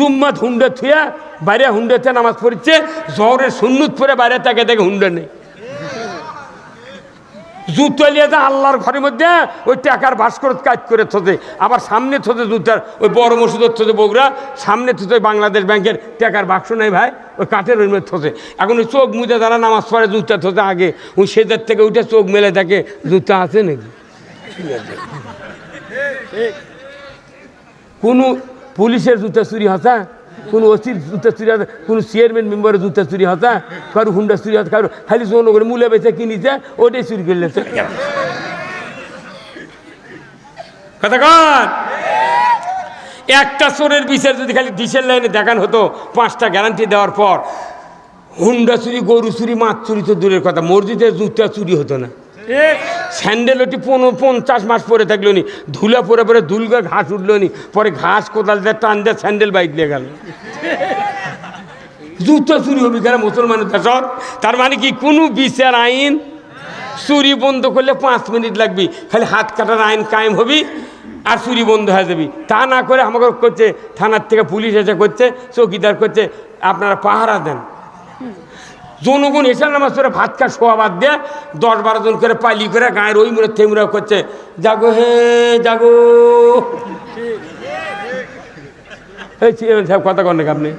জুম্মা হুন্ডে থুয়া, বাইরে হুন্ডেতে নামাজ পড়ছে জহরের সুন্নুত পরে বাইরে তাকে দেখে হুন্ডে নেই। জুতো নিয়ে যা আল্লাহর ঘরের মধ্যে, ওই টাকার ভাস্কর কাজ করে থতে। আবার সামনে থতে জুতার, ওই বড় মসুদের থতে বগুড়া, সামনে থতে বাংলাদেশ ব্যাংকের টাকার বাক্স নেই ভাই, ওই কাঠের ওই থতে। এখন ওই চোখ মুজে যারা নামাজ পড়ে জুতা থতে আগে, ওই সেদের থেকে উঠে চোখ মেলে দেখে জুতা আছে নাকি? কোনো পুলিশের জুতা চুরি হতা কোনো ওসির জুতা চুরি হতা কোন চেয়ারম্যান মেম্বারের জুতা চুরি হতা কারও হুন্ডা চুরি হতা কারও খালি জনগণ মূলে বেচে কিনিছে, ওটাই চুরি করলে কথা কন? একটা চোরের বিচার যদি খালি ডিসেল লাইনে দেখানো হতো, পাঁচটা গ্যারান্টি দেওয়ার পর, হুন্ডা চুরি, গরু চুরি, মাছ চুরি তো দূরের কথা, মসজিদের জুতা চুরি হতো না। স্যান্ডেল ওটি পনেরো, পঞ্চাশ মাস পরে থাকল নি। ধুলা পরে পরে ধুলগা ঘাস উঠল নি। পরে ঘাস কোদাল দিয়ে টান দিয়ে স্যান্ডেল বাইক দিয়ে গেল। জুতো চুরি হবে কেন মুসলমানের দেশত? তার মানে কি কোনো বিচার আইন চুরি বন্ধ করলে পাঁচ মিনিট লাগবে। খালি হাত কাটার আইন কায়েম হবি আর চুরি বন্ধ হয়ে যাবি। তা না করে আমাকে করছে, থানার থেকে পুলিশ এসে করছে, চৌকিদার করছে, আপনারা পাহারা দেন। জনগণ এসে নামাজ পড়ে ভাত খা শোয়া বাদ দিয়ে দশ বারো জন করে পালি করে গায়ের ওই মুড়ে থেমুড়ে করছে, জাগো হে, জাগো। সাহেব কথা কন নাকি আপনি?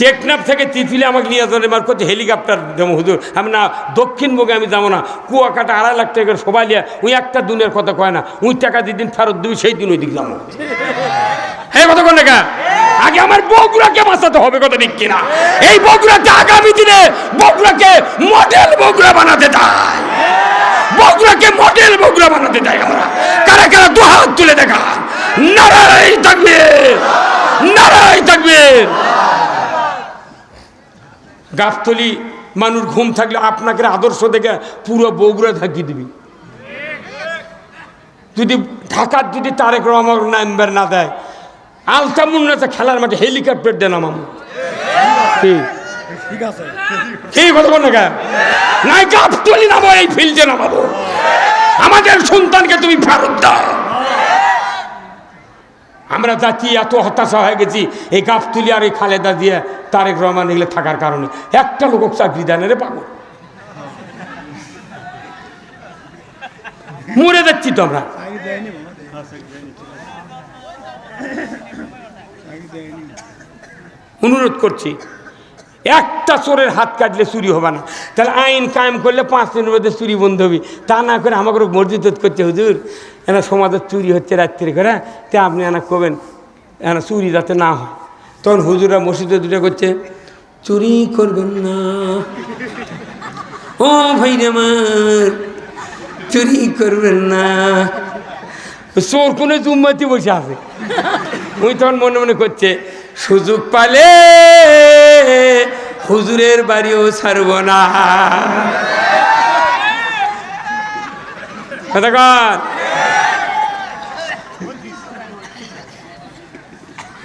টেকনাফ থেকে তিতুলে আমাকে নিয়ে যান এবার করছে হেলিকপ্টার দেবো হুজুর। আমি, না দক্ষিণবঙ্গে আমি যাব না। কুয়াকাটা আড়াই লাখ টাকা সবাই লিয়া ওই একটা দিনের কথা কয় না ওই টাকা যেদিন ফেরত দিবি, সেই দিন ওই দিক যাব। হ্যাঁ কথা কোন টাকা আগে আমার বগুড়াকে বাঁচাতে হবে, কথা ঠিক কিনা? এই বগুড়াকে আগামী দিনে বগুড়াকে মডেল বগুড়া বানাতে চাই। বগুড়াকে মডেল বগুড়া বানাতে চাই আমরা। কারা কারা দু হাত তুলে দেখা নারাই থাকবে নারাই থাকবে। গাফতলি মানুষ ঘুম থাকলে আপনাকে আদর্শ দেখে পুরো বগুড়া থাকিয়ে দিবি। যদি ঢাকার যদি তারেক রহমান নাম্বার না দেয় আলতামুন্নাতে খেলার মাঠে হেলিকপ্টার দেন কথা বল না? নাই গাফতলি নামো এই ফিল্ডে নামাবো। আমাদের সন্তানকে তুমি ফেরত দাও। আমরা জাতি এত হতাশা হয়ে গেছি, এই গাফতুলি আর এই খালেদা দিয়ে তারেক রহমান এগুলো থাকার কারণে। একটা লোক চাকরি দেয় না রে পাগল। মরে যাচ্ছি তো আমরা। অনুরোধ করছি। একটা চোরের হাত কাটলে চুরি হবে না। তাহলে আইন কায়েম করলে পাঁচ দিনের মধ্যে চুরি বন্ধ হবে। তা না করে আমাকে মসজিদ করছে, হুজুর। এনা সমাজের চুরি হচ্ছে রাত্রি করে, তা আপনি এনা করবেন, এনা চুরি যাতে না হয়। তখন হুজুরা মসজিদে দুটো করছে, চুরি করবেন না। ও ভাই আমার, চুরি করবেন না। চোর কোনো জুম্মাতি বসে আছে। ওই তখন মনে মনে করছে, সুযোগ পালে হুজুরের বাড়িও ছাড়ব না।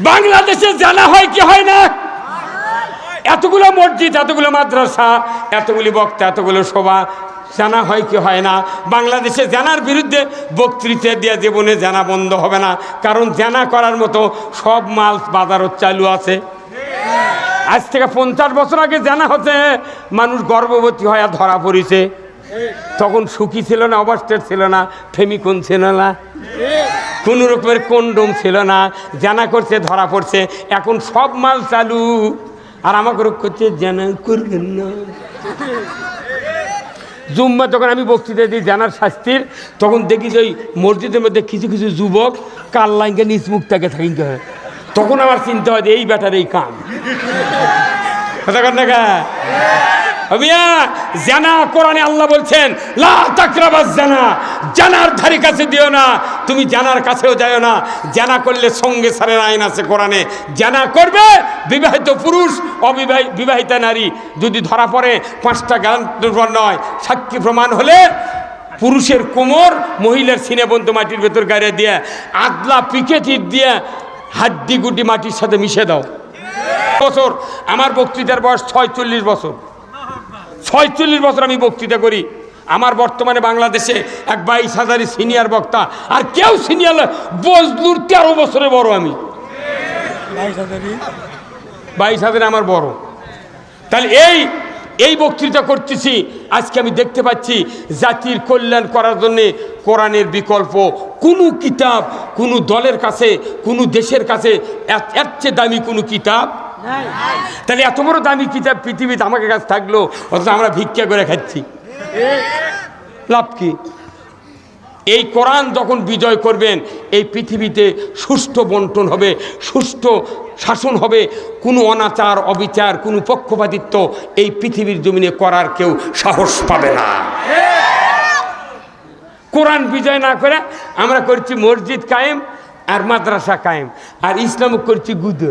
বাংলাদেশে জানা হয় কি হয় না? এতগুলো মসজিদ, এতগুলো মাদ্রাসা, এতগুলি বক্তা, এতগুলো সভা, জানা হয় কি হয় না? বাংলাদেশে জানার বিরুদ্ধে বক্তৃতা দিয়ে জীবনে জানা বন্ধ হবে না। কারণ জানা করার মতো সব মাল বাজারত চালু আছে। আজ থেকে পঞ্চাশ বছর আগে জানা হচ্ছে, মানুষ গর্ভবতী হয়ে ধরা পড়েছে। তখন সুখী ছিল না অবস্টের ছিল না, ফেমিকন ছিল না, কোনো রকমের কন্ডম ছিল না, জানা করছে, ধরা পড়ছে। এখন সব মাল চালু। আর আমাকে করছে, জানা করবেন না। জুম্মা যখন আমি বক্তৃতা দিই, জানার শাস্তির, তখন দেখি যে ওই মসজিদের মধ্যে কিছু কিছু যুবক কাল লাইনকে নিজ মুখ থাকে হয় তখন আমার চিন্তা হয় এই ব্যাটার এই কাম। জানা আল্লাহ বলছেন জানা, জানার ধারে কাছে দিও না, তুমি জানার কাছেও না। জানা করলে সঙ্গে সারের আইন আছে কোরআনে। জানা করবে বিবাহিত পুরুষ অবিবাহিত বিবাহিতা নারী। যদি ধরা পড়ে, পাঁচটা গ্যারান্টি নয়, সাক্ষী প্রমাণ হলে পুরুষের কোমর মহিলার সিনে বন্ধ মাটির ভেতর গাড়ি দিয়ে, আদলা পিকেটির দিয়ে হাড্ডি গুড্ডি মাটির সাথে মিশে দাও। বছর আমার বক্তৃতার বয়স ছয়চল্লিশ বছর। ছয়চল্লিশ বছর আমি বক্তৃতা করি। আমার বর্তমানে বাংলাদেশে এক বাইশ হাজারই সিনিয়র বক্তা আর কেউ সিনিয়র বজলুর তেরো বছরে বড় আমি। বাইশ হাজারে আমার বড়। তাহলে এই এই বক্তৃতা করতেছি আজকে আমি দেখতে পাচ্ছি জাতির কল্যাণ করার জন্যে কোরআনের বিকল্প। কোনো কিতাব কোনো দলের কাছে কোনো দেশের কাছে এর- এর চেয়ে দামি কোনো কিতাব তাহলে এত বড় দামি কিতাব পৃথিবীতে আমাকে কাছে থাকল, অথচ আমরা ভিক্ষা করে খাচ্ছি। লাভ কি? এই কোরআন যখন বিজয় করবেন, এই পৃথিবীতে সুষ্ঠু বন্টন হবে, সুষ্ঠু শাসন হবে, কোনো অনাচার, অবিচার, কোনো পক্ষপাতিত্ব এই পৃথিবীর জমিনে করার কেউ সাহস পাবে না। কোরআন বিজয় না করে আমরা করছি মসজিদ কায়েম আর মাদ্রাসা কায়েম, আর ইসলাম করছি গুদ।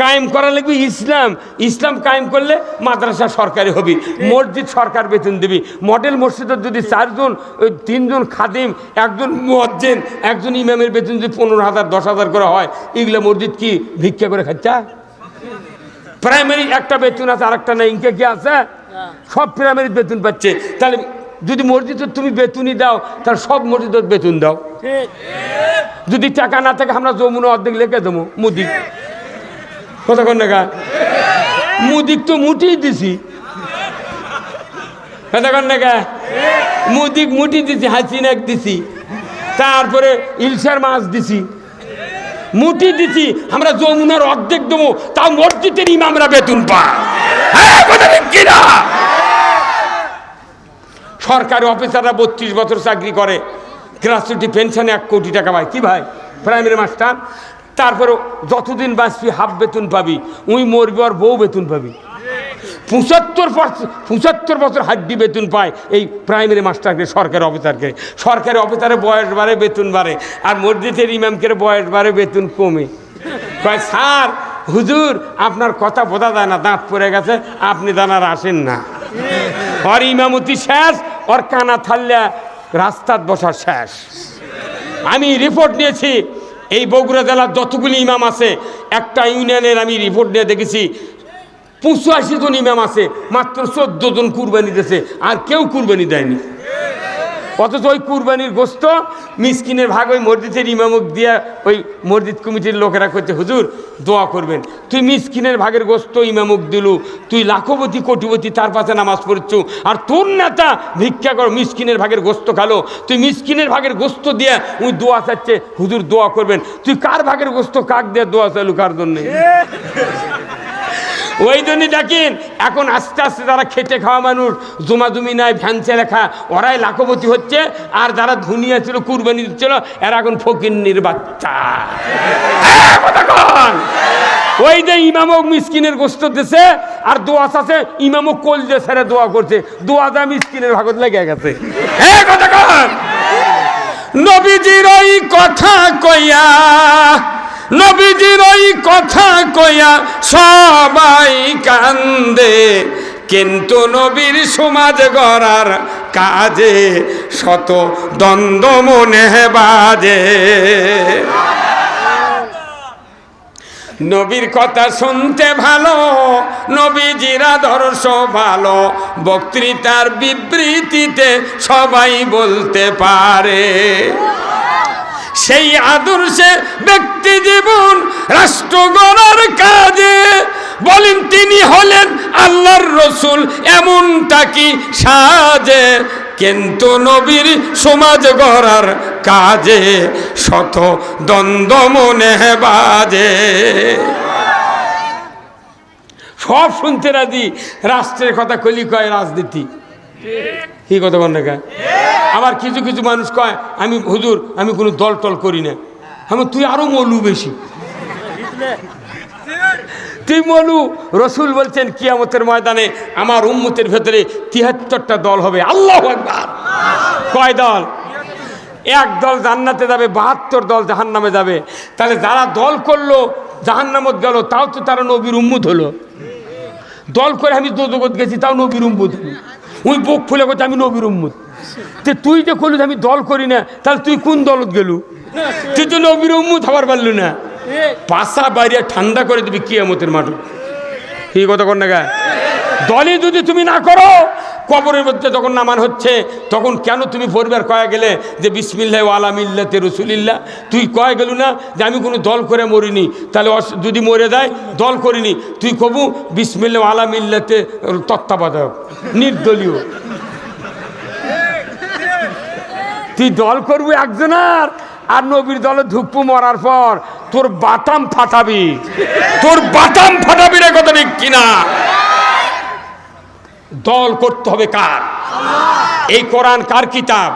কায়েম করা লাগবে ইসলাম। ইসলাম কায়েম করলে মাদ্রাসা সরকারি হবে। মসজিদ সরকার বেতন দিবি। মডেল মসজিদের যদি চারজন ওই তিনজন খাদিম একজন মুয়াজ্জেন একজন ইমামের বেতন যদি পনেরো হাজার দশ হাজার করে হয় এগুলো মসজিদ কি ভিক্ষা করে খাচ্ছা? প্রাইমারি একটা বেতন আছে আরেকটা নাই। ইনকে কি আছে? সব প্রাইমারি বেতন পাচ্ছে। তাহলে যদি মসজিদের তুমি বেতনই দাও তাহলে সব মসজিদের বেতন দাও। যদি টাকা না থাকে আমরা যমুনা অর্ধেক লেখে দেবো মুদি। কন না মুদিক তো মুঠি দিছি। কথা কন না মুদিক মুঠি দিছি হাসিনাক দিছি। তারপরে ইলশার মাছ দিছি। মুঠি দিছি, আমরা যমুনার অর্ধেক দেবো, তাও মসজিদের ইমামরা বেতন পায়। হ্যাঁ? সরকারি অফিসাররা বত্রিশ বছর চাকরি করে। গ্রাচুইটি পেনশনে এক কোটি টাকা পায়। কি ভাই? Primary master? তারপরে যতদিন বাঁচবি, হাফ বেতন পাবি, উই মরবি আর বউ বেতন পাবি। পঁচাত্তর পঁচাত্তর বছর হাড্ডি বেতন পায় এই প্রাইমারি মাস্টারকে সরকারি অফিসারকে সরকারি অফিসারের বয়স বাড়ে, বেতন বাড়ে। আর মসজিদের ইমামকে বয়স বাড়ে, বেতন কমে। কয়, স্যার, হুজুর, আপনার কথা বোঝা যায় না, দাঁত পড়ে গেছে, আপনি দানার আসেন না। ওর ইমামতি শেষ, ওর কানা থাল্লা রাস্তাত বসার শেষ। আমি রিপোর্ট নিয়েছি এই বগুড়া জেলার যতগুলি ইমাম আছে, একটা ইউনিয়নের আমি রিপোর্ট নিয়ে দেখেছি, পঁচাশি জন ইমাম আছে, মাত্র চোদ্দ জন কুরবানি দিয়েছে, আর কেউ কুরবানি দেয়নি। অথচ ওই কুরবানির গোস্ত, মিসকিনের ভাগ ওই মসজিদের ইমামক দিয়া ওই মসজিদ কমিটির লোকেরা করছে হুজুর, দোয়া করবেন। তুই মিসকিনের ভাগের গোস্ত ইমামক দিলু, তুই লাখপতি, কোটিপতি, তার পাশে নামাজ পড়ছু আর তোর নেতা ভিক্ষা কর, মিসকিনের ভাগের গোস্ত খালো। তুই মিসকিনের ভাগের গোস্ত দিয়ে ওই দোয়া চাচ্ছে, হুজুর, দোয়া করবেন। তুই কার ভাগের গোস্ত কাক দিয়ে দোয়া চালু কার জন্যে? ওই জন্যই দেখেন, এখন আস্তে আস্তে যারা খেটে খাওয়া মানুষ, জমাজুমি নাই ভ্যান লেখা ওরাই লাখপতি হচ্ছে, আর যারা ধুনিয়া ছিল, কুরবানি দিচ্ছিল, এরা এখন ফকিন্নির বাচ্চা। ওই যে ইমামক মিসকিনের গোস্ত দিছে, আর দোয়াস আছে ইমামক কোল দিয়ে ছেড়ে দোয়া করছে। দোয়া যা মিসকিনের ভাগত লেগে গেছে। হ্যাঁ কথা নবীজির ওই কথা কইয়া নবীজির ওই কথা কইয়া সবাই কান্দে। কিন্তু নবীর সমাজ গড়ার কাজে শত দ্বন্দ্ব মনে বাজে। নবীর কথা শুনতে ভালো, নবীজির আদর্শ ভালো, বক্তৃতার বিবৃতিতে সবাই বলতে পারে। সেই আদর্শে ব্যক্তি জীবন রাষ্ট্র গড়ার কাজে। বলেন, তিনি হলেন আল্লাহর রসুল, এমনটা কি সাজে? কিন্তু নবীর সমাজ গড়ার কাজে শত দ্বন্দ্ব মনে বাজে। সব শুনতে রাজি, রাষ্ট্রের কথা কলি কয় রাজনীতি। কি কথা বল না আবার কিছু কিছু মানুষ কয়, আমি হুজুর, আমি কোনো দল টল করি না। আমি তুই আরও মলু বেশি। তুই মলু? রসুল বলছেন, কিয়ামতের ময়দানে আমার উম্মতের ভেতরে তিয়াত্তরটা দল হবে। আল্লাহ একবার কয় দল? এক দল জান্নাতে যাবে, বাহাত্তর দল জাহান্নামে যাবে। তাহলে যারা দল করল, জাহান্নামত গেল, তাও তো তারা নবীর উম্মুদ হলো। দল করে আমি দোজগত গেছি, তাও নবীর উম্মুদ হলো। ওই বুক ফুলে কথা আমি নবীর উম্মত। তে তুই যে করলি আমি দল করি না, তাহলে তুই কোন দলত গেলু? তুই তো নবীর উম্মত হবার পারলু না। পাশা বাইরে ঠান্ডা করে দিবি কিয়ামতের মাঠ। কি কথা কর না গা? দলে যদি তুমি না করো কবরের মধ্যে যখন নামান হচ্ছে, তখন কেন তুমি পরিবার কয়ে গেলে যে বিসমিল্লাহ আলা মিল্লাতে রসুলিল্লাহ? তুই কয়ে গেলু না যে আমি কোনো দল করে মরিনি। তাহলে যদি মরে যায়, দল করিনি। তুই কবু বিসমিল্লাহ আলা মিল্লাতে তত্ত্বাবধায়ক, নির্দলীয়। তুই দল করবি একজনের, আর নবীর দলে ধুপ্পু মরার পর তোর বাতাম ফাটাবি। তোর বাতাম ফাটাবি রে কথা ঠিক কিনা? দল করতে হবে কার? এই কোরআন কার কিতাব?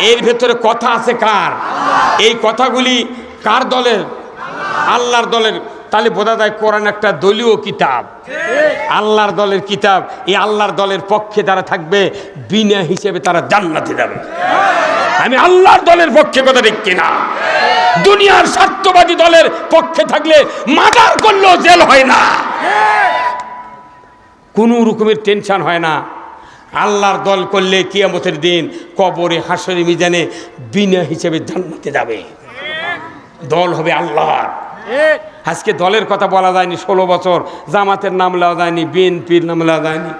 এর ভেতরে কথা আছে কার? এই কথাগুলি কার দলের? আল্লাহর দলের। তাহলে বোঝা যায় কোরআন একটা দলীয় কিতাব। আল্লাহর দলের কিতাব এই আল্লাহর দলের পক্ষে যারা থাকবে বিনা হিসেবে তারা জান্নাতে যাবে। আমি আল্লাহর দলের পক্ষে কথা ঠিক কিনা? দুনিয়ার স্বার্থবাদী দলের পক্ষে থাকলে মার্ডার করলেও জেল হয় না। কোনো রকমের টেনশন হয় না। আল্লাহর দল করলে কিয়ামতের দিন কবরে হাসরে মিজানে বিনা হিসেবে জান্নাতে যাবে। দল হবে আল্লাহর। আজকে দলের কথা বলা যায়নি, ষোলো বছর জামাতের নাম নেওয়া যায়নি, বিএনপির নাম নেওয়া যায়নি।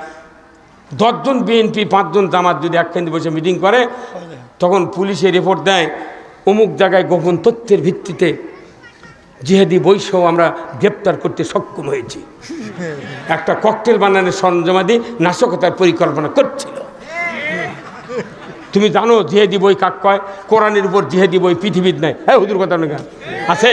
দশজন বিএনপি, পাঁচজন জামাত যদি একখানে বসে মিটিং করে, তখন পুলিশে রিপোর্ট দেয়, অমুক জায়গায় গোপন তথ্যের ভিত্তিতে জিহাদি বৈশ্যও আমরা গ্রেপ্তার করতে সক্ষম হয়েছি। একটা ককটেল বানানোর সরঞ্জামাদি নাশকতার পরিকল্পনা করছিল। তুমি জানো জিহাদি বই কাক কয়? কোরআনের উপর জিহাদি বই পৃথিবীর নাই। হ্যাঁ হুদুর কথা আছে?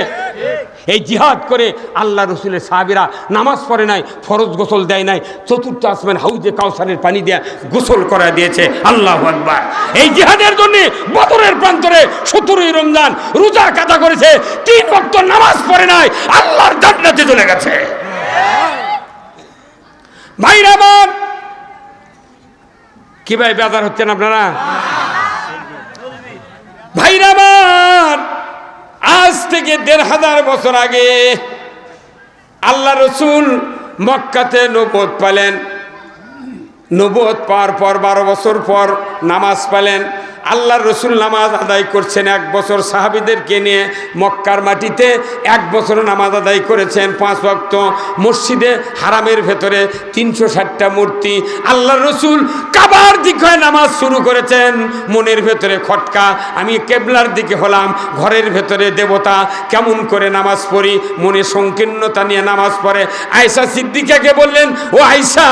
এই জিহাদ করে আল্লাহ রসুলের সাহাবিরা নামাজ পড়ে নাই, ফরজ গোসল দেয় নাই, চতুর্থ আসমান হাউজে কাউসারের পানি দিয়ে গোসল করা দিয়েছে। আল্লাহ আকবার। এই জিহাদের জন্য বদরের প্রান্তরে সতেরোই রমজান রোজা কাদা করেছে, তিন বক্ত নামাজ পড়ে নাই, আল্লাহর জান্নাতে চলে গেছে। ভাইরা আমার কি ভাই বেজার হচ্ছেন আপনারা? ভাইরা আমার আজ থেকে দেড় হাজার বছর আগে আল্লাহ রসুল মক্কাতে নবদ পালেন। নবদ পাওয়ার পর, বারো বছর পর নামাজ পালেন। আল্লাহ রসুল নামাজ আদায় করছেন এক বছর সাহাবিদেরকে নিয়ে মক্কার মাটিতে এক বছর নামাজ আদায় করেছেন পাঁচ ভক্ত মসজিদে হারামের ভেতরে তিনশো ষাটটা মূর্তি। আল্লাহ রসুল কাবার দিকে নামাজ শুরু করেছেন, মনের ভেতরে খটকা, আমি কেবলার দিকে হলাম, ঘরের ভেতরে দেবতা, কেমন করে নামাজ পড়ি, মনে সংকীর্ণতা নিয়ে নামাজ পড়ে। আয়সা সিদ্দিকাকে বললেন, ও আয়সা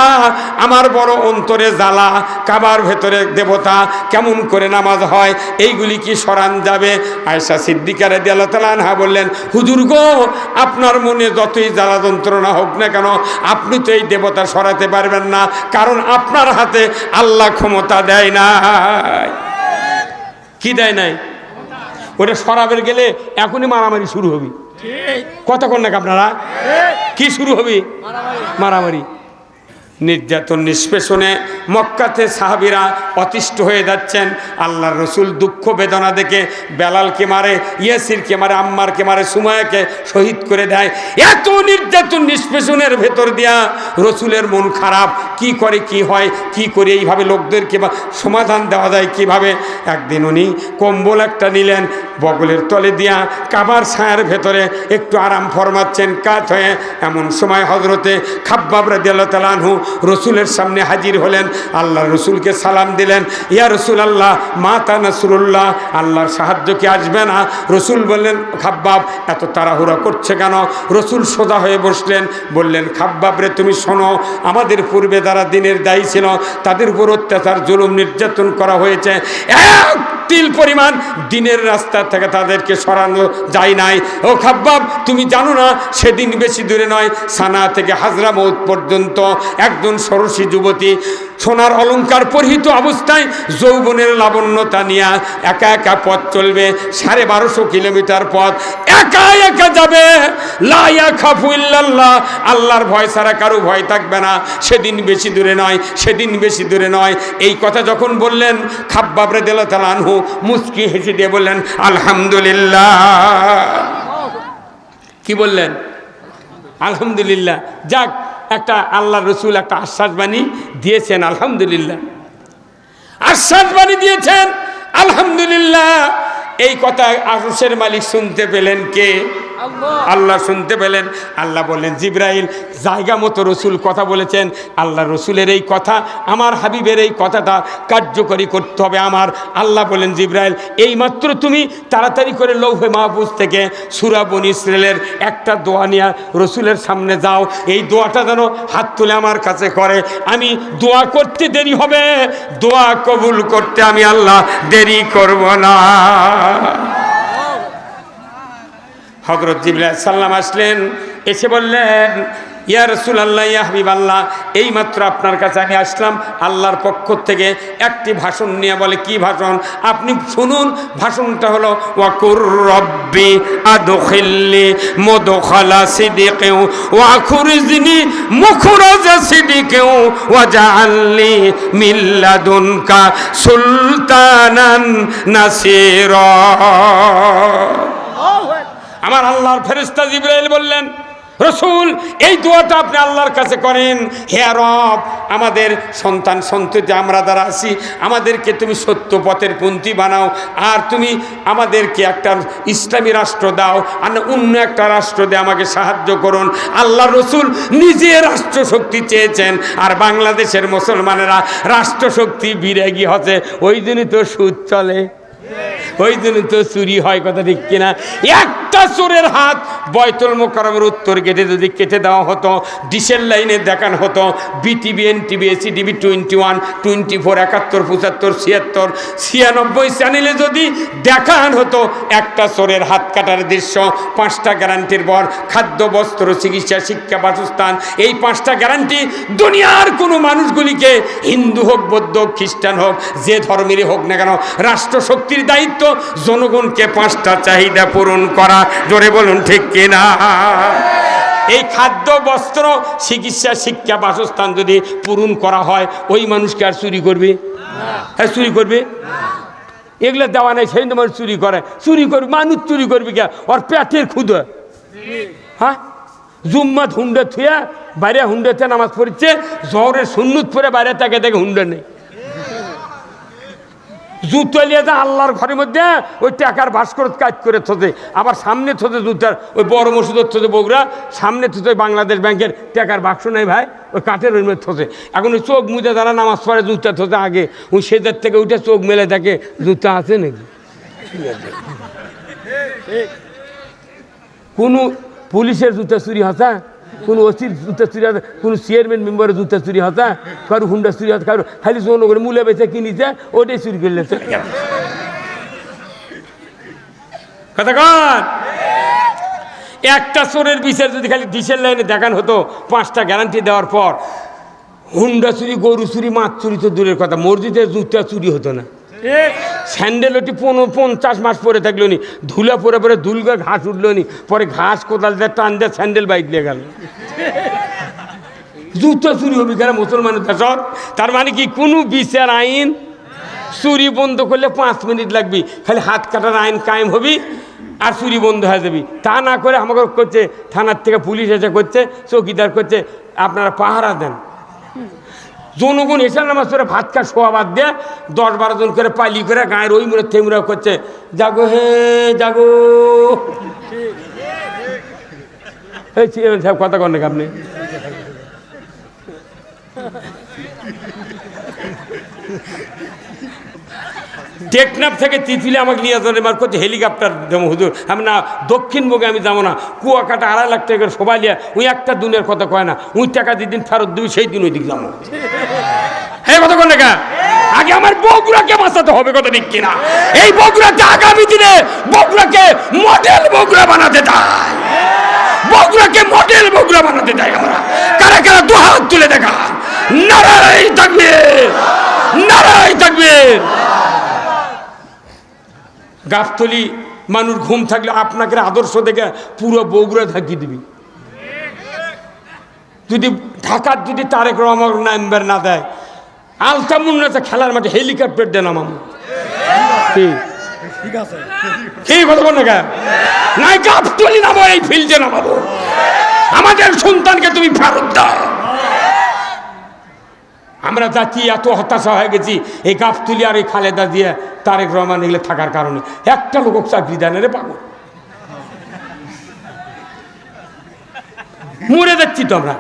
আমার বড় অন্তরে জ্বালা, কাবার ভেতরে দেবতা, কেমন করে নামাজ হয় এইগুলি কি সরান যাবে? আয়সা সিদ্দিকারে তালা আনহা বললেন হুজুর গো আপনার মনে যতই জ্বালা যন্ত্রণা হোক না কেন আপনি তো এই দেবতা সরাতে পারবেন না কারণ আপনার হাতে আল্লাহ ক্ষমতা দেয় না কি দেয় নাই? ওটা সরাবের গেলে এখনই মারামারি শুরু হবে। কতক্ষণ নাকি আপনারা? কি শুরু হবে? মারামারি। নির্যাতন নিষ্পেষণে মক্কাতে সাহাবিরা অতিষ্ঠ হয়ে যাচ্ছেন। আল্লাহর রসুল দুঃখ বেদনা দেখে বেলালকে মারে, ইয়াসিরকে মারে, আম্মারকে মারে, সুমায়াকে শহীদ করে দেয়। এত নির্যাতন নিষ্পেষণের ভেতর দিয়া রসুলের মন খারাপ। কি করে কি হয়, কি করে এইভাবে লোকদেরকে বা সমাধান দেওয়া যায়, কীভাবে? একদিন উনি কম্বল একটা নিলেন, বগলের তলে দিয়া কাবার ছায়ার ভেতরে একটু আরাম ফরমাচ্ছেন, কাত হয়ে এমন সময় হজরতে খাব্বাব রাদিয়াল্লাহু তাআলা আনহু রসুলের সামনে হাজির হলেন আল্লাহ রসুলকে সালাম দিলেন, ইয়া রসুল আল্লাহ মা তা নাসরুল্লাহ, আল্লাহর সাহায্য কি আসবে না? রসুল বললেন, খাব্বাব, এত তাড়াহুড়া করছে কেন? রসুল সোজা হয়ে বসলেন, বললেন, খাব্বাব রে, তুমি শোনো, আমাদের পূর্বে যারা দিনের দায়ী ছিল, তাদের উপর অত্যাচার, জুলুম, নির্যাতন করা হয়েছে। এক তিল পরিমাণ দিনের রাস্তা থেকে তাদেরকে সরানো যায় নাই। ও খাব্বাব, তুমি জানো না, সেদিন বেশি দূরে নয়, সানা থেকে হাজরা মৌত পর্যন্ত একজন সরসী যুবতী সোনার অলংকার পরিহিত অবস্থায় যৌবনের লাবণ্যতা নিয়ে একা একা পথ চলবে, সাড়ে বারোশো কিলোমিটার পথ, একা একা যাবে। লাইয়া আল্লাহর ভয় ছাড়া কারও ভয় থাকবে না। সেদিন বেশি দূরে নয়, সেদিন বেশি দূরে নয়। এই কথা যখন বললেন খাব্বাবরে দিল তালা আনহু মুস্কি হেসে দিয়ে বললেন, আলহামদুলিল্লাহ। কি বললেন? আলহামদুলিল্লাহ। যাক একটা আল্লাহ রসুল একটা আশ্বাস বাণী দিয়েছেন, আলহামদুলিল্লাহ। আশ্বাস বাণী দিয়েছেন, আলহামদুলিল্লাহ। এই কথা আরসের মালিক শুনতে পেলেন কে? আল্লাহ। শুনতে পেলেন। আল্লাহ বললেন, জিব্রাইল, জায়গা মতো রসুল কথা বলেছেন। আল্লাহ রসুলের এই কথা, আমার হাবিবের এই কথাটা কার্যকরী করতে হবে আমার। আল্লাহ বলেন জিব্রাইল এই মাত্র তুমি তাড়াতাড়ি করে লৌহে মাহফুজ থেকে সুরাবন ইসরায়েলের একটা দোয়া নিয়ে রসুলের সামনে যাও। এই দোয়াটা যেন হাত তুলে আমার কাছে করে। আমি দোয়া করতে দেরি হবে। দোয়া কবুল করতে আমি আল্লাহ দেরি করব না। হজরত জিবলা সাল্লাম আসলেন, এসে বললেন, ইয়া রসুল আল্লাহ ইয়া হাবিব আল্লাহ এইমাত্র আপনার কাছে আমি আসলাম, আল্লাহর পক্ষ থেকে একটি ভাষণ নিয়ে বলে, কি ভাষণ? আপনি শুনুন, ভাষণটা হলো, ওয়াকুর রব্বি আদখিল্লি মদখালা সিদিকেও ওয়াখুরিজনি মুখরাজা সিদিকেও ওয়াজআলনি মিল্লাদুনকা সুলতানান নাসিরা। আমার আল্লাহর ফেরেস্তা জিব্রাইল বললেন, রসুল, এই দোয়াটা আপনি আল্লাহর কাছে করেন। হে রব, আমাদের সন্তান সন্ততি আমরা দ্বারা আসি আমাদেরকে তুমি সত্য পথের পন্থী বানাও। আর তুমি আমাদেরকে একটা ইসলামী রাষ্ট্র দাও। আর অন্য একটা রাষ্ট্র দিয়ে আমাকে সাহায্য করুন। আল্লাহ রসুল নিজে রাষ্ট্রশক্তি চেয়েছেন। আর বাংলাদেশের মুসলমানেরা রাষ্ট্রশক্তি বিরাগী হচ্ছে। ওই জন্যই তো সুদ চলে। ওই জন্য তো চুরি হয়, কথা ঠিক কিনা? একটা চোরের হাত বয়তুল মোকারমের উত্তর গেটে যদি কেটে দেওয়া হতো, ডিসেল লাইনে দেখানো হতো, BTV, NTV, ACTV, twenty one, twenty four, একাত্তর, পঁচাত্তর, ছিয়াত্তর, ছিয়ানব্বই চ্যানেলে যদি দেখান হতো একটা চোরের হাত কাটার দৃশ্য, পাঁচটা গ্যারান্টির পর খাদ্য, বস্ত্র, চিকিৎসা, শিক্ষা, বাসস্থান, এই পাঁচটা গ্যারান্টি দুনিয়ার কোনো মানুষগুলিকে হিন্দু হোক, বৌদ্ধ খ্রিস্টান হোক, যে ধর্মেরই হোক না কেন, রাষ্ট্রশক্তির দায়িত্ব জনগণকে পাঁচটা চাহিদা পূরণ করা। জোরে বলুন, ঠিক কিনা? এই খাদ্য, বস্ত্র, চিকিৎসা, শিক্ষা, বাসস্থান যদি পূরণ করা হয়, ওই মানুষকে আর চুরি করবে? হ্যাঁ চুরি করবে? এগুলো দেওয়া নেই, সেই মানুষ চুরি করে। চুরি করবে, মানুষ চুরি করবে কে? ওর পেটের ক্ষুদে হ্যাঁ? জুম্মাত হুন্ডে থুয়া বাইরে হুন্ডেতে নামাজ পড়ছে, জহরের সুন্নুত পরে বাইরে তাকে দেখে হুন্ডে নেই। জুতো নিয়ে যা আল্লাহর ঘরের মধ্যে, ওই টাকার ভাস্কর কাজ করে থতে আবার সামনে থতে জুতার, ওই বড় মসুদের থতে বগুড়া, সামনে থতে বাংলাদেশ ব্যাংকের টাকার বাক্স নেই ভাই, ওই কাঠের ওই মধ্যে থতে এখন ওই চোখ মুজে যারা নামাজ পড়ে জুতা থতে আগে, ওই সেদের থেকে উঠে চোখ মেলে দেখে জুতা আছে নাকি? কোনো পুলিশের জুতা চুরি হতা কোনো ওসির জুতা চুরি হতা কোন চেয়ারম্যান মেম্বারের জুতা চুরি হতা, কারও হুন্ডা চুরি হতা, কারও খালি জনগণের মূল্য বেচে কিনিছে, ওটাই চুরি করলে কথা কন? একটা চোরের বিচার যদি খালি ডিসের লাইনে দেখান হতো, পাঁচটা গ্যারান্টি দেওয়ার পর, হুন্ডা চুরি, গরু চুরি, মাছ চুরি তো দূরের কথা, মসজিদের জুতা চুরি হতো না। স্যান্ডেল ওটি পনেরো, পঞ্চাশ মাস পরে থাকল নি। ধুলা পরে পরে ধুলগা ঘাস উঠল নি। পরে ঘাস কোদাল দিয়ে টান দিয়ে স্যান্ডেল বাইক দিয়ে গেল। জুতো চুরি হবি কেন মুসলমানের দেশত? তার মানে কি কোনো বিচার আইন চুরি বন্ধ করলে পাঁচ মিনিট লাগবি। খালি হাত কাটার আইন কায়েম হবি আর চুরি বন্ধ হয়ে যাবি। তা না করে আমাকে করছে, থানার থেকে পুলিশ এসে করছে, চৌকিদার করছে, আপনারা পাহারা দেন। জনগণ এসে নামাজ পড়ে ভাত খা শোয়া বাদ দিয়ে দশ বারো জন করে পালি করে গায়ের ওই মুড়ে থেমুড়ে করছে, জাগো হে, জাগো। এই চেয়ারম্যান সাহেব কথা কন নাকি আপনি? টেকনাফ থেকে তিতুলে আমাকে নিয়ে যাবে আমার করছে হেলিকপ্টার দেবো হুজুর। আমি, না, দক্ষিণবঙ্গে আমি যাব না। কুয়াকাটা আড়াই লাখ টাকা সবাই লিয়া ওই একটা দিনের কথা কয় না ওই টাকা যেদিন ফেরত দিবি, সেই দিন ওই দিক যাব। হ্যাঁ কথা কন না আগে আমার বগুড়াকে বাঁচাতে হবে কথা ঠিক কিনা। এই বগুড়াতে আগামী দিনে বগুড়াকে মডেল বগুড়া বানাতে চাই বগুড়াকে মডেল বগুড়া বানাতে চাই আমরা। কারা কারা, দু হাত তুলে দেখা নারাই থাকবে। নারাই থাকবে। গাছতলি মানুষ ঘুম থাকলে আপনাকে আদর্শ দেখে পুরো বগুড়া থাকিয়ে দিবি। যদি ঢাকার যদি তারেক রহমান নাম্বার না দেয় আলতামুন্নাতে খেলার মাঠে হেলিকপ্টার দেন আমার কি? কি কথা বল না নাই গাছতলি নামো এই ফিল্ডে নামাবো। আমাদের সন্তানকে তুমি ফেরত দাও। আমরা জাতি এত হতাশা হয়ে গেছি, এই গাফতুলি আর এই খালেদা দিয়ে তারেক রহমান এগুলো থাকার কারণে। একটা লোক চাকরি দেয় না রে পাগল। মরে যাচ্ছি তো আমরা।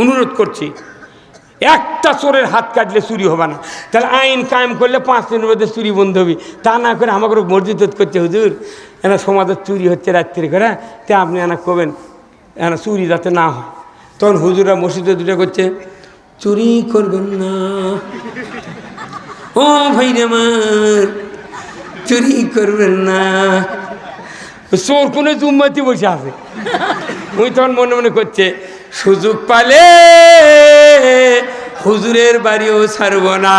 অনুরোধ করছি, একটা চোরের হাত কাটলে চুরি হবে না। তাহলে আইন কায়েম করলে পাঁচ দিনের মধ্যে চুরি বন্ধ হবে। তা না করে আমাকে মসজিদ করছে হুজুর। এনা সমাজের চুরি হচ্ছে রাত্রি করে তে আপনি এনা করবেন এনা চুরি যাতে না হয়। তখন হুজুরা মসজিদে দুটো করছে, চুরি করবেন না। ও ভাই আমার, চুরি করবেন না। চোর কোনো জুম্মাতি বসে আছে। ওই তখন মনে মনে করছে, সুযোগ পালে হুজুরের বাড়িও ছাড়ব না।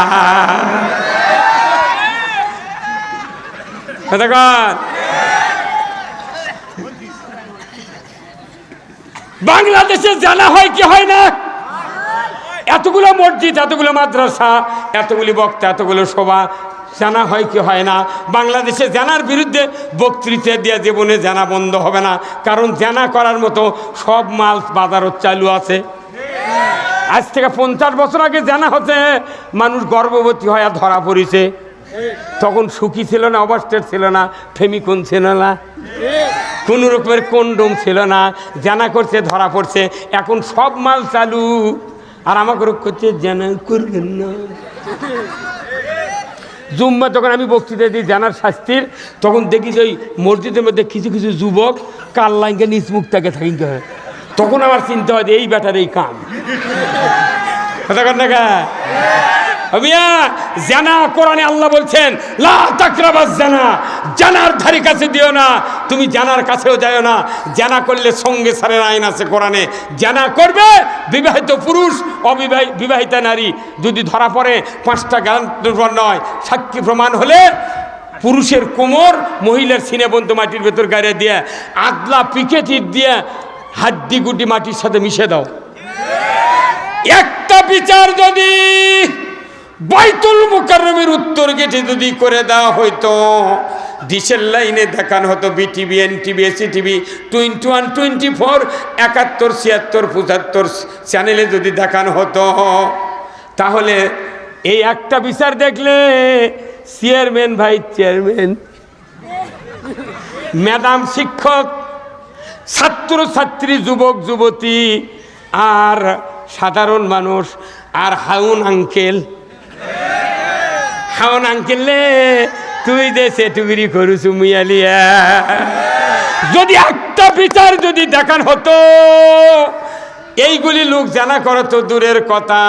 কতক্ষণ? বাংলাদেশে জানা হয় কি হয় না? এতগুলো মসজিদ, এতগুলো মাদ্রাসা, এতগুলি বক্তা, এতগুলো সভা, জানা হয় কি হয় না? বাংলাদেশে জানার বিরুদ্ধে বক্তৃতা দিয়ে জীবনে জানা বন্ধ হবে না। কারণ জানা করার মতো সব মাল বাজারত চালু আছে। আজ থেকে পঞ্চাশ বছর আগে জানা হতে মানুষ গর্ভবতী হয়ে ধরা পড়েছে। তখন সুখী ছিল না অবস্টের ছিল না, ফেমিকন ছিল না। কোনো রকমের কন্ডম ছিল না, জানা করছে, ধরা পড়ছে, এখন সব মাল চালু। আর আমাকে রোগ করছে, জানা করবেন না। জুম্মা যখন আমি বক্তৃতা দিই, জানার শাস্তির। তখন দেখি যে ওই মসজিদের মধ্যে কিছু কিছু যুবক কাল লাইনকে নিজ মুখ থেকে থাকিতে হয়। তখন আমার চিন্তা হয় যে এই ব্যাটার এই কাম কথা কর না কা? অবিয়া জানা কোরআনে আল্লাহ বলছেন লা তাকরাবাস জানা জানার ধারে কাছে দিও না তুমি জানার কাছেও যাও না জানা করলে সঙ্গে সারের আইন আছে কোরআনে জানা করবে বিবাহিত পুরুষ অবিবাহিত বিবাহিতা নারী যদি ধরা পড়ে পাঁচটা গান নয় সাক্ষী প্রমাণ হলে পুরুষের কোমর মহিলার সিনে বন্ধ মাটির ভেতর গাড়ি দিয়ে আদলা পিকেটির দিয়ে হাড্ডি গুড্ডি মাটির সাথে মিশে দাও। একটা বিচার যদি বাইতুল মুকাররমের উত্তর গেটে যদি করে দেওয়া হইতো ডিসেল লাইনে দেখানো হতো BTV NTV AC TV twenty one twenty four একাত্তর, ছিয়াত্তর, পঁচাত্তর চ্যানেলে যদি দেখানো হতো, তাহলে এই একটা বিচার দেখলে চেয়ারম্যান ভাই চেয়ারম্যান ম্যাডাম শিক্ষক, ছাত্র, ছাত্রী, যুবক, যুবতী, আর সাধারণ মানুষ, আর হাউন আঙ্কেল হাউন আঙ্কেলে তুই দে সেটুগুরি করুছু মুয়ালিয়া যদি একটা বিচার যদি দেখান হতো, এইগুলি লোক জানা করো তো দূরের কথা।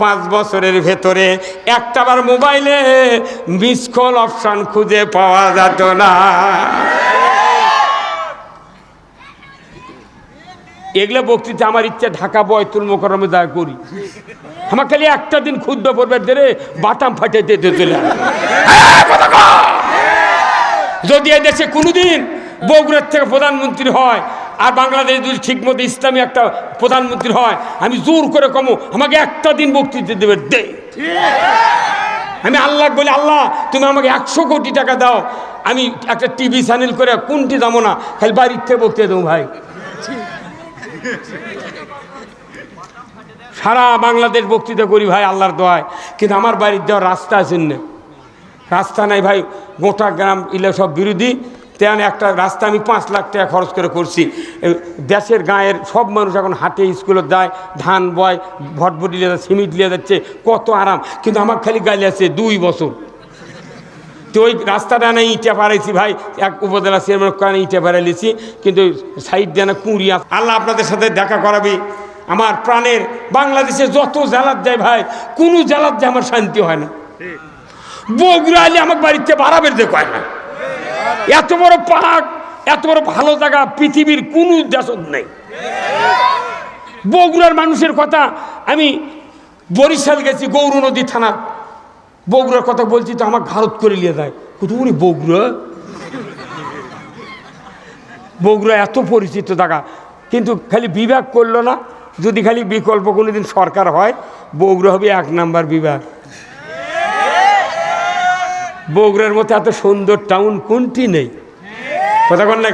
পাঁচ বছরের ভেতরে একটাবার মোবাইলে মিস কল অপশান খুঁজে পাওয়া যেত না। এগুলো বক্তৃতা আমার ইচ্ছা, ঢাকা বয়তুল মোকরমে যা করি। আমার খালি একটা দিন ক্ষুদ্র পড়বে ধরে বাটাম ফাটে দিতে চলে! যদি এ দেশে কোনোদিন বগুড়ার থেকে প্রধানমন্ত্রী হয় আর বাংলাদেশ যদি ঠিকমতো ইসলামী একটা প্রধানমন্ত্রী হয়, আমি জোর করে কমো, আমাকে একটা দিন বক্তৃতা দেবে, দে। আমি আল্লাহ বলি, আল্লাহ, তুমি আমাকে একশো কোটি টাকা দাও, আমি একটা টিভি চ্যানেল করে কোনটি দামো না, খালি বাড়ির থেকে বক্তৃতা দেবো ভাই। সারা বাংলাদেশ বক্তৃতা করি ভাই, আল্লাহর দোয়ায়। কিন্তু আমার বাড়ির দেওয়ার রাস্তা আছেন না। রাস্তা নাই ভাই, গোটা গ্রাম ইলে সব বিরোধী। তেমন একটা রাস্তা আমি পাঁচ লাখ টাকা খরচ করে করছি। দেশের গাঁয়ের সব মানুষ এখন হাটে স্কুলে যায়, ধান বয়, ভটভটি লিয়ে যাচ্ছে সিমিট লিয়ে যাচ্ছে, কত আরাম। কিন্তু আমার খালি গালি আছে দুই বছর। তো ওই রাস্তাটা না ইটে পারাইছি ভাই। এক উপজেলা চেয়ারম্যান কারণে ইটে পারাইছি কিন্তু সাইড দিয়ে না কুড়ি আছে। আল্লাহ আপনাদের সাথে দেখা করাবি। আমার প্রাণের বাংলাদেশে যত জেলার যায় ভাই, কোনো জেলার যায় আমার শান্তি হয় না। বগুড়া আলে আমার বাড়িতে বাড়াবের যে কয় না। এত বড় পাহাড়, এত বড় ভালো জায়গা, পৃথিবীর কোনো দেশ নেই। বগুড়ার মানুষের কথা আমি বরিশাল গেছি গৌর নদী থানা। বগুড়ার কথা বলছি তো আমার ঘারত করে নিয়ে যায়। কোথাও উনি বগুড়া? বগুড়া এত পরিচিত জায়গা। কিন্তু খালি বিভাগ করল না, যদি খালি বিকল্প কোনো দিন সরকার হয়, বগুড়া হবে এক নাম্বার বিভাগ। বগুড়ার মতো এত সুন্দর টাউন কোনটি নেই? কথা কন না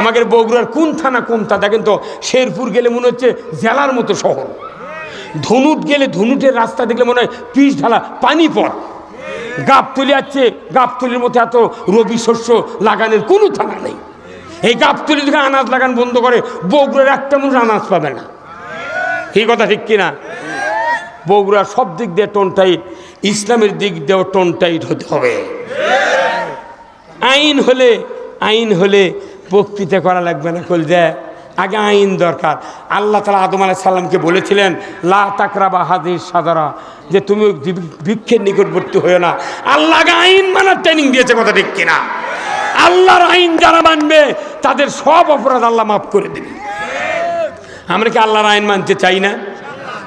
আমাদের বগুড়ার কোন থানা কোন তা দেখেন তো, শেরপুর গেলে মনে হচ্ছে জেলার মতো শহর। ধনুট গেলে ধনুটের রাস্তা দেখলে মনে হয় পিস ঢালা, পানি পথ গাবতলি আছে গাবতলির মধ্যে এত রবি শস্য লাগানোর কোনো থানা নেই। এই গাবতলি থেকে আনাজ লাগান বন্ধ করে, বগুড়ার একটা মানুষ আনাজ পাবে না। এই কথা, ঠিক কিনা? বগুড়া সব দিক দিয়ে টোন টাইট, ইসলামের দিক দিয়েও টোন টাইট হতে হবে। আইন হলে আইন হলে বক্তৃতা করা লাগবে না কল যে আগে আইন দরকার। আল্লাহ তালা আদম আলাহ সাল্লামকে বলেছিলেন, লা তাকরাবা হাজির সাদারা যে তুমি ভিক্ষের নিকটবর্তী হয়েও না। আল্লাহ আগে আইন মানার ট্রেনিং দিয়েছে কথা ঠিক কিনা। আল্লাহর আইন যারা মানবে, তাদের সব অপরাধ আল্লাহ মাফ করে দেবে। আমরা কি আল্লাহর আইন মানতে চাই না?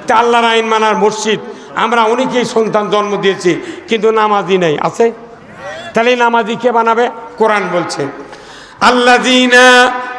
তা আল্লাহর আইন মানার মসজিদ, আমরা অনেকেই সন্তান জন্ম দিয়েছি, কিন্তু নামাজি নেই। আছে? তাহলে নামাজি কে বানাবে? কোরআন বলছে। আল্লাযীনা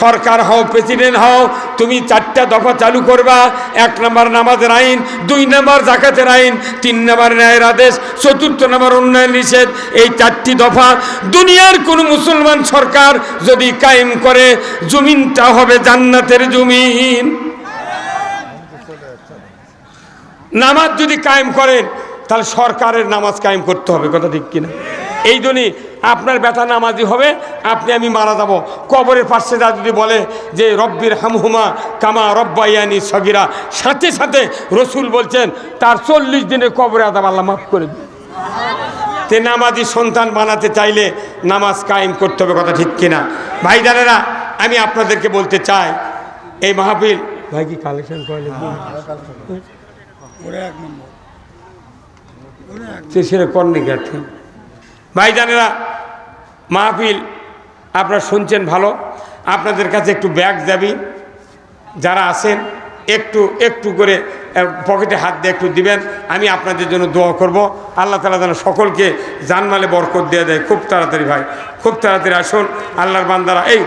সরকার হও, প্রেসিডেন্ট হও, তুমি চারটা দফা চালু করবা। এক নম্বর নামাজের আইন, দুই নম্বর জাকাতের আইন, তিন নম্বর ন্যায়ের আদেশ, চতুর্থ নম্বর উন্নয়ন নিষেধ। এই চারটি দফা দুনিয়ার কোনো মুসলমান সরকার যদি কায়েম করে, জমিনটা হবে জান্নাতের জমিন। নামাজ যদি কায়েম করেন, তাহলে সরকারের নামাজ কায়েম করতে হবে, কথা ঠিক কিনা? এই জন্যই আপনার ব্যথা নামাজি হবে আপনি আমি মারা যাব। কবরের পাশে যা যদি বলে যে রব্বির হামহুমা কামা রব্বাইয়ানি সগিরা। সাথে সাথে রসুল বলছেন তার চল্লিশ দিনের কবরে আদাব আল্লাহ মাফ করে দিন তে নামাজি সন্তান বানাতে চাইলে নামাজ কায়েম করতে হবে কথা ঠিক কিনা? ভাইদারেরা আমি আপনাদেরকে বলতে চাই এই মাহফিল ভাই কি কালেকশন করলে সে সেটা করেনি গেছে ভাইজানেরা, মাহফিল, আপনারা শুনছেন ভালো। আপনাদের কাছে একটু ব্যাগ যাবি। যারা আছেন, একটু একটু করে পকেটে হাত দিয়ে একটু দিবেন। আমি আপনাদের জন্য দোয়া করব। আল্লাহ তালা যেন সকলকে জানমালে বরকত দিয়ে দেয়। খুব তাড়াতাড়ি ভাই, খুব তাড়াতাড়ি আসুন। আল্লাহর বান্দারা, এই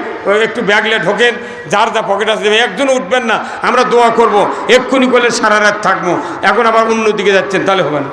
একটু ব্যাগলে ঢোকেন। যার যা পকেট আছে দেবে একজনও উঠবেন না। আমরা দোয়া করব। এক্ষুনি করলে সারা রাত থাকব। এখন আবার অন্যদিকে যাচ্ছেন, তাহলে হবে না।